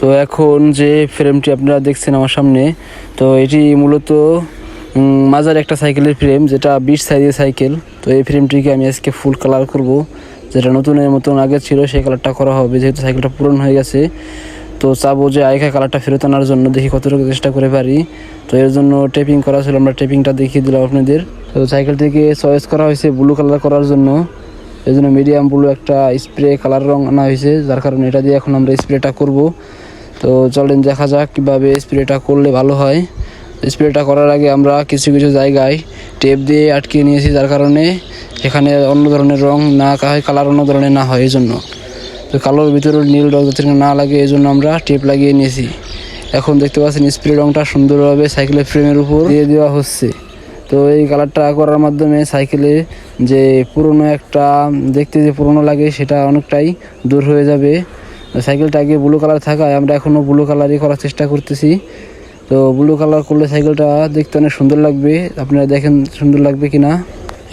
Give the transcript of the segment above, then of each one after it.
তো এখন যে ফ্রেমটি আপনারা দেখছেন আমার সামনে, তো এটি মূলত মাজার একটা সাইকেলের ফ্রেম যেটা বিশ সাইজের সাইকেল তো এই ফ্রেমটিকে আমি আজকে ফুল কালার করব। যেটা নতুনের মতন আগে ছিল, সেই কালারটা করা হবে, যেহেতু সাইকেলটা পূরণ হয়ে গেছে। তো চাবো যে আইকা কালারটা ফেরত আনার জন্য, দেখি কতটুকু চেষ্টা করে পারি। তো এর জন্য টেপিং করা ছিল, আমরা টেপিংটা দেখিয়ে দিলাম আপনাদের। তো সাইকেলটিকে চয়েস করা হয়েছে ব্লু কালার করার জন্য। এই জন্য মিডিয়াম ব্লু একটা স্প্রে কালার রং আনা হয়েছে, যার কারণে এটা দিয়ে এখন আমরা স্প্রেটা করব। তো চলেন দেখা যাক কীভাবে স্প্রেটা করলে ভালো হয়। স্প্রেটা করার আগে আমরা কিছু কিছু জায়গায় টেপ দিয়ে আটকে নিয়েছি, যার কারণে এখানে অন্য ধরনের রং না হয় কালার অন্য ধরনের না হয় এই জন্য তো কালোর ভিতরে নীল রং যাতে না লাগে এই জন্য আমরা টেপ লাগিয়ে নিয়েছি। এখন দেখতে পাচ্ছেন স্প্রে রংটা সুন্দরভাবে সাইকেলের ফ্রেমের উপর দিয়ে দেওয়া হচ্ছে। তো এই কালারটা করার মাধ্যমে সাইকেলে যে পুরনো একটা, দেখতে যে পুরনো লাগে, সেটা অনেকটাই দূর হয়ে যাবে। সাইকেলটা আগে ব্লু কালার থাকায় আমরা এখনও ব্লু কালারই করার চেষ্টা করতেছি। তো ব্লু কালার করলে সাইকেলটা দেখতে অনেক সুন্দর লাগবে। আপনারা দেখেন সুন্দর লাগবে কি না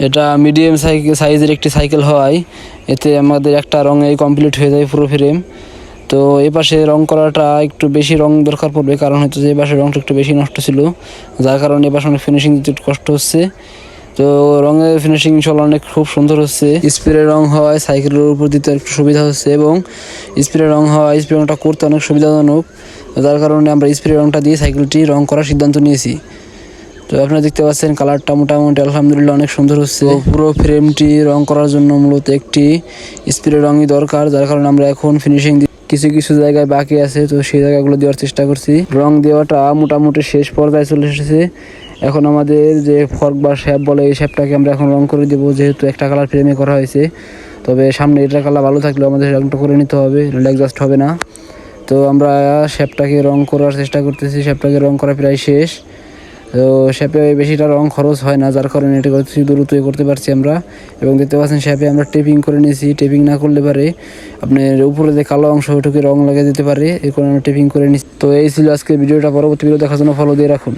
এটা মিডিয়াম সাইকেল সাইজের একটি সাইকেল হওয়ায় এতে আমাদের একটা রঙে কমপ্লিট হয়ে যায় পুরো ফ্রেম তো এই পাশে রং করাটা একটু বেশি রং দরকার পড়বে, কারণ হচ্ছে যে এই পাশে রংটা একটু বেশি নষ্ট ছিল। যার কারণে এই পাশে অনেক ফিনিশিং দিতে কষ্ট হচ্ছে। তো রঙের ফিনিশিং ইনশাল্লাহ অনেক খুব সুন্দর হচ্ছে। স্প্রে রং হওয়ায় সাইকেলের উপর দিতে একটু সুবিধা হচ্ছে এবং স্প্রে রং হওয়ায় স্প্রে রংটা করতে অনেক সুবিধাজনক। যার কারণে আমরা স্প্রে রংটা দিয়ে সাইকেলটি রং করার সিদ্ধান্ত নিয়েছি। তো আপনারা দেখতে পাচ্ছেন কালারটা মোটামুটি আলহামদুলিল্লাহ অনেক সুন্দর হচ্ছে। পুরো ফ্রেমটি রং করার জন্য মূলত একটি স্প্রে রঙই দরকার, যার কারণে আমরা এখন ফিনিশিং কিছু কিছু জায়গায় বাকি আছে, তো সেই জায়গাগুলো দেওয়ার চেষ্টা করছি। রং দেওয়াটা মোটামুটি শেষ পর্যায়ে চলে এসেছে। এখন আমাদের যে ফর্ক বা শ্যাপ বলে, এই শ্যাপটাকে আমরা এখন রং করে দেবো, যেহেতু একটা কালার ফ্রেমে করা হয়েছে। তবে সামনে এটা কালার ভালো থাকলেও আমাদের রংটা করে নিতে হবে অ্যাডজাস্ট হবে না। তো আমরা শ্যাপটাকে রং করার চেষ্টা করতেছি শ্যাপটাকে রং করা প্রায় শেষ। তো শ্যাপে বেশিটা রং খরচ হয় না, যার কারণে এটা করতেছি দ্রুতই করতে পারছি আমরা। এবং দেখতে পাচ্ছেন শ্যাপে আমরা টেপিং করে নিয়েছি টেপিং না করলে পারে আপনার উপরে যে কালো অংশ, ওইটুকু রং লাগিয়ে দিতে পারে এই কারণে আমরা টেপিং করে নিচ্ছি। তো এই ছিল আজকে ভিডিওটা, পরবর্তী ভিডিও দেখার জন্য ফলো দিয়ে রাখুন।